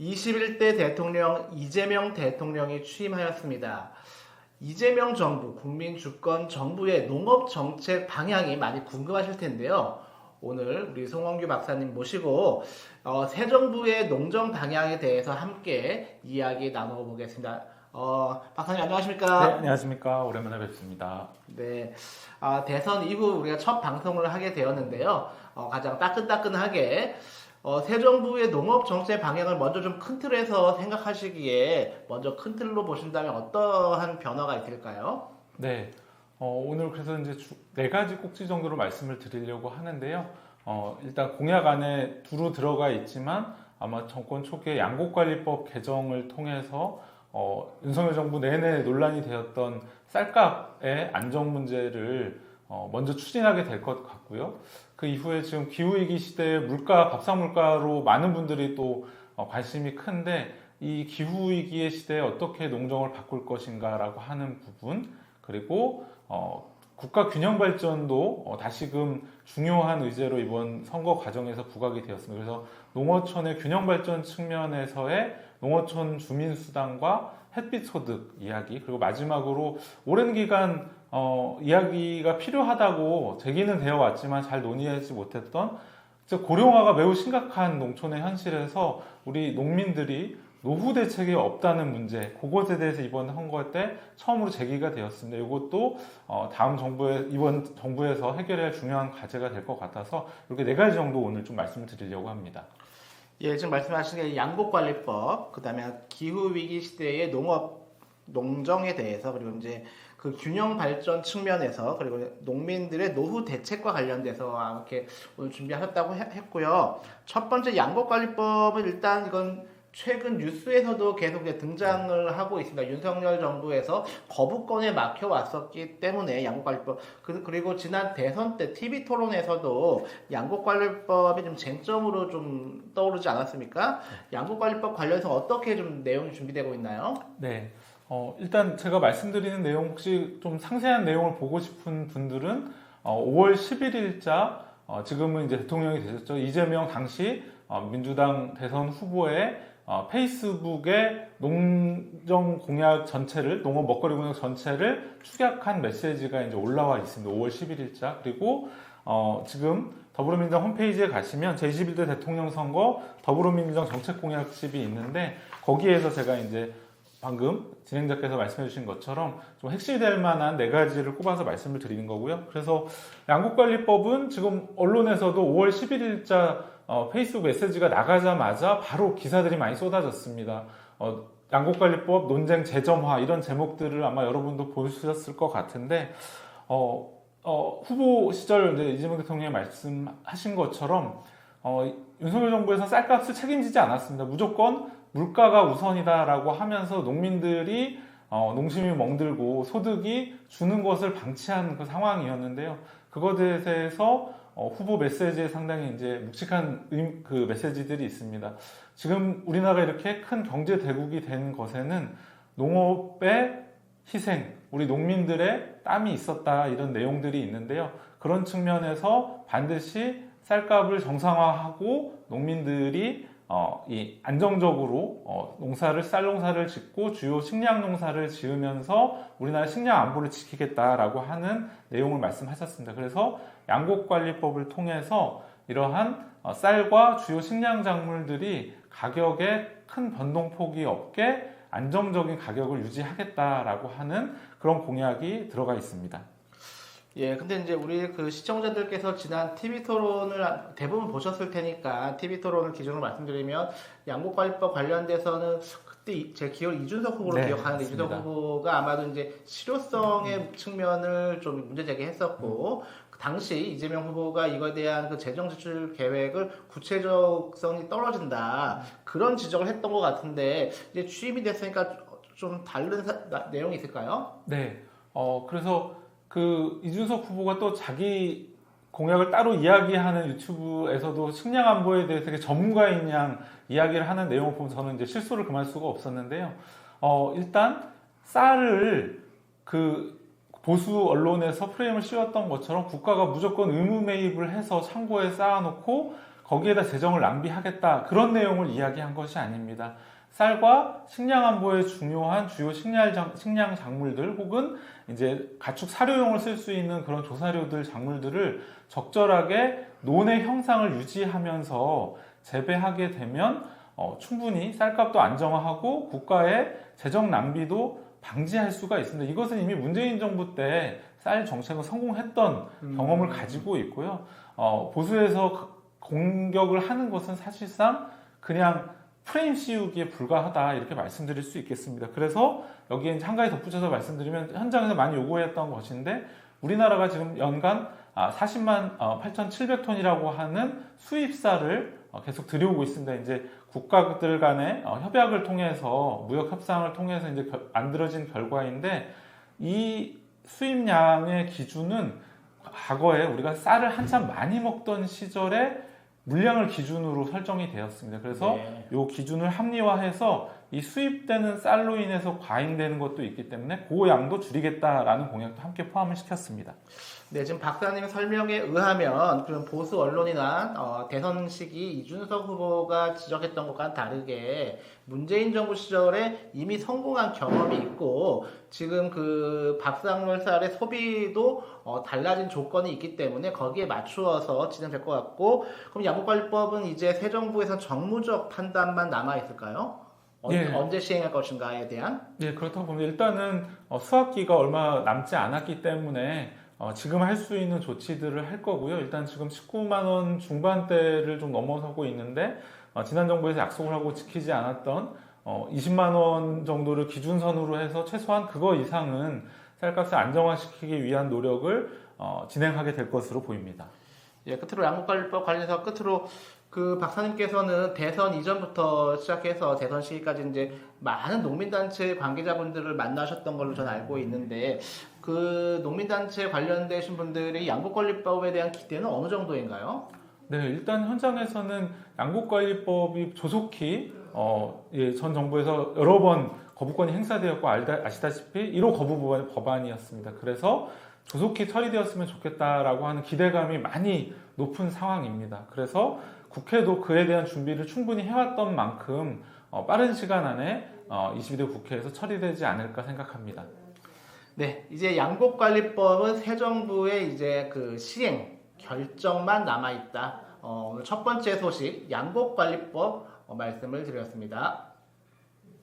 21대 대통령 이재명 대통령이 취임하였습니다. 이재명 정부, 국민 주권 정부의 농업 정책 방향이 많이 궁금하실 텐데요. 오늘 우리 송원규 박사님 모시고 어, 새 정부의 농정 방향에 대해서 함께 이야기 나눠보겠습니다. 어, 박사님 안녕하십니까? 네, 안녕하십니까. 오랜만에 뵙습니다. 네. 아, 대선 이후 우리가 첫 방송을 하게 되었는데요. 어, 가장 따끈따끈하게 어, 새 정부의 농업 정책 방향을 먼저 좀 큰 틀에서 생각하시기에 먼저 큰 틀로 보신다면 어떠한 변화가 있을까요? 네, 어, 오늘 그래서 이제 주- 네 가지 꼭지 정도로 말씀을 드리려고 하는데요. 어, 일단 공약 안에 두루 들어가 있지만 아마 정권 초기에 양곡관리법 개정을 통해서 어, 윤석열 정부 내내 논란이 되었던 쌀값의 안정 문제를 어, 먼저 추진하게 될 것 같고요. 그 이후에 지금 기후위기 시대에 물가, 밥상 물가로 많은 분들이 또 어, 관심이 큰데 이 기후위기의 시대에 어떻게 농정을 바꿀 것인가라고 하는 부분 그리고 어, 국가 균형 발전도 어, 다시금 중요한 의제로 이번 선거 과정에서 부각이 되었습니다. 그래서 농어촌의 균형 발전 측면에서의 농어촌 주민 수당과 햇빛 소득 이야기 그리고 마지막으로 오랜 기간 어, 이야기가 필요하다고 제기는 되어 왔지만 잘 논의하지 못했던 즉 고령화가 매우 심각한 농촌의 현실에서 우리 농민들이 노후 대책이 없다는 문제, 그것에 대해서 이번 선거 때 처음으로 제기가 되었습니다. 이것도 어, 다음 정부의 이번 정부에서 해결해야 할 중요한 과제가 될 것 같아서 이렇게 네 가지 정도 오늘 좀 말씀을 드리려고 합니다. 예, 지금 말씀하신 게 양곡관리법, 그 다음에 기후위기 시대의 농업, 농정에 대해서, 그리고 이제 그 균형 발전 측면에서, 그리고 농민들의 노후 대책과 관련돼서 이렇게 오늘 준비하셨다고 해- 했고요. 첫 번째 양곡관리법은 일단 이건 최근 뉴스에서도 계속 등장을 하고 있습니다. 윤석열 정부에서 거부권에 막혀 왔었기 때문에 양곡관리법 그- 그리고 지난 대선 때 TV 토론에서도 양곡관리법이 좀 쟁점으로 좀 떠오르지 않았습니까? 양곡관리법 관련해서 어떻게 좀 내용이 준비되고 있나요? 네. 어, 일단 제가 말씀드리는 내용 혹시 좀 상세한 내용을 보고 싶은 분들은 어, 5월 11일자 어, 지금은 이제 대통령이 되셨죠. 이재명 당시 어, 민주당 대선 후보의 어, 페이스북에 농정 공약 전체를 농업 먹거리 공약 전체를 축약한 메시지가 이제 올라와 있습니다. 5월 11일자 그리고 어, 지금 더불어민주당 홈페이지에 가시면 제21대 대통령 선거 더불어민주당 정책 공약집이 있는데 거기에서 제가 이제 방금 진행자께서 말씀해 주신 것처럼 좀 핵심이 될 만한 네 가지를 꼽아서 말씀을 드리는 거고요. 그래서 양국관리법은 지금 언론에서도 5월 11일자 어, 페이스북 메시지가 나가자마자 바로 기사들이 많이 쏟아졌습니다. 어, 양국관리법 논쟁 재점화 이런 제목들을 아마 여러분도 보셨을 것 같은데 어, 어, 후보 시절 이제 이재명 대통령이 말씀하신 것처럼 어, 윤석열 정부에서 쌀값을 책임지지 않았습니다. 무조건 물가가 우선이다라고 하면서 농민들이 어, 농심이 멍들고 소득이 주는 것을 방치한 그 상황이었는데요. 그것에 대해서 어, 후보 메시지에 상당히 이제 묵직한 의- 그 메시지들이 있습니다. 지금 우리나라가 이렇게 큰 경제 대국이 된 것에는 농업의 희생, 우리 농민들의 땀이 있었다 이런 내용들이 있는데요. 그런 측면에서 반드시 쌀값을 정상화하고 농민들이 어, 이 안정적으로 어, 농사를 쌀 농사를 짓고 주요 식량 농사를 지으면서 우리나라 식량 안보를 지키겠다라고 하는 내용을 말씀하셨습니다. 그래서 양곡관리법을 통해서 이러한 어, 쌀과 주요 식량 작물들이 가격에 큰 변동폭이 없게 안정적인 가격을 유지하겠다라고 하는 그런 공약이 들어가 있습니다. 예, 근데 이제 우리 그 시청자들께서 지난 TV 토론을 대부분 보셨을 테니까 TV 토론을 기준으로 말씀드리면 양곡관리법 관련돼서는 그때 이- 제 기억 이준석 후보로 네, 기억하는데 이준석 맞습니다. 후보가 아마도 이제 실효성의 측면을 좀 문제 제기했었고 그 당시 이재명 후보가 이거에 대한 그 재정 지출 계획을 구체적성이 떨어진다 그런 지적을 했던 것 같은데 이제 취임이 됐으니까 좀 다른 사- 나- 내용이 있을까요? 네. 어, 그래서 그 이준석 후보가 또 자기 공약을 따로 이야기하는 유튜브에서도 식량 안보에 대해서 전문가인 양 이야기를 하는 내용을 보면 저는 이제 실수를 금할 수가 없었는데요. 어, 일단 쌀을 그 보수 언론에서 프레임을 씌웠던 것처럼 국가가 무조건 의무 매입을 해서 창고에 쌓아놓고 거기에다 재정을 낭비하겠다 그런 내용을 이야기한 것이 아닙니다. 쌀과 식량 안보에 중요한 주요 식량, 식량 작물들 혹은 이제 가축 사료용을 쓸 수 있는 그런 조사료들 작물들을 적절하게 논의 형상을 유지하면서 재배하게 되면 어, 충분히 쌀값도 안정화하고 국가의 재정 낭비도 방지할 수가 있습니다. 이것은 이미 문재인 정부 때 쌀 정책을 성공했던 음. 경험을 가지고 있고요. 어, 보수에서 그- 공격을 하는 것은 사실상 그냥 프레임 씌우기에 불과하다 이렇게 말씀드릴 수 있겠습니다. 그래서 여기에 한 가지 덧붙여서 말씀드리면 현장에서 많이 요구했던 것인데 우리나라가 지금 연간 아, 40만 8,700톤이라고 하는 수입쌀을 어, 계속 들여오고 있습니다. 이제 국가들 간의 어, 협약을 통해서 무역 협상을 통해서 이제 결- 만들어진 결과인데 이 수입량의 기준은 과거에 우리가 쌀을 한참 많이 먹던 시절에 물량을 기준으로 설정이 되었습니다. 그래서 네. 이 기준을 합리화해서 이 수입되는 쌀로 인해서 과잉되는 것도 있기 때문에 그 양도 줄이겠다라는 공약도 함께 포함을 시켰습니다. 네, 지금 박사님 설명에 의하면 그럼 보수 언론이나 어, 대선 시기 이준석 후보가 지적했던 것과는 다르게 문재인 정부 시절에 이미 성공한 경험이 있고 지금 그 밥상물 쌀의 소비도 어, 달라진 조건이 있기 때문에 거기에 맞추어서 진행될 것 같고 그럼 양국관리법은 이제 새 정부에서 정무적 판단만 남아 있을까요? 언, 예. 언제 시행할 것인가에 대한 네, 그렇다고 보면 일단은 어, 수학기가 얼마 남지 않았기 때문에 어, 지금 할 수 있는 조치들을 할 거고요. 일단 지금 19만 원 중반대를 좀 넘어서고 있는데 어, 지난 정부에서 약속을 하고 지키지 않았던 어, 20만 원 정도를 기준선으로 해서 최소한 그거 이상은 쌀값을 안정화시키기 위한 노력을 어, 진행하게 될 것으로 보입니다. 예, 끝으로 양국관리법 관련해서 끝으로 그 박사님께서는 대선 이전부터 시작해서 대선 시기까지 이제 많은 농민단체 관계자분들을 만나셨던 걸로 저는 알고 있는데 그 농민단체 관련되신 분들이 양국관리법에 대한 기대는 어느 정도인가요? 네, 일단 현장에서는 양국관리법이 조속히 어, 예, 전 정부에서 여러 번 거부권이 행사되었고 알다, 아시다시피 1호 거부 법안- 법안이었습니다. 그래서 조속히 처리되었으면 좋겠다라고 하는 기대감이 많이 높은 상황입니다. 그래서 국회도 그에 대한 준비를 충분히 해왔던 만큼 어, 빠른 시간 안에 어, 22대 국회에서 처리되지 않을까 생각합니다. 네, 이제 양국관리법은 새 정부의 이제 그 시행 결정만 남아 있다. 어, 오늘 첫 번째 소식 양국관리법 어, 말씀을 드렸습니다.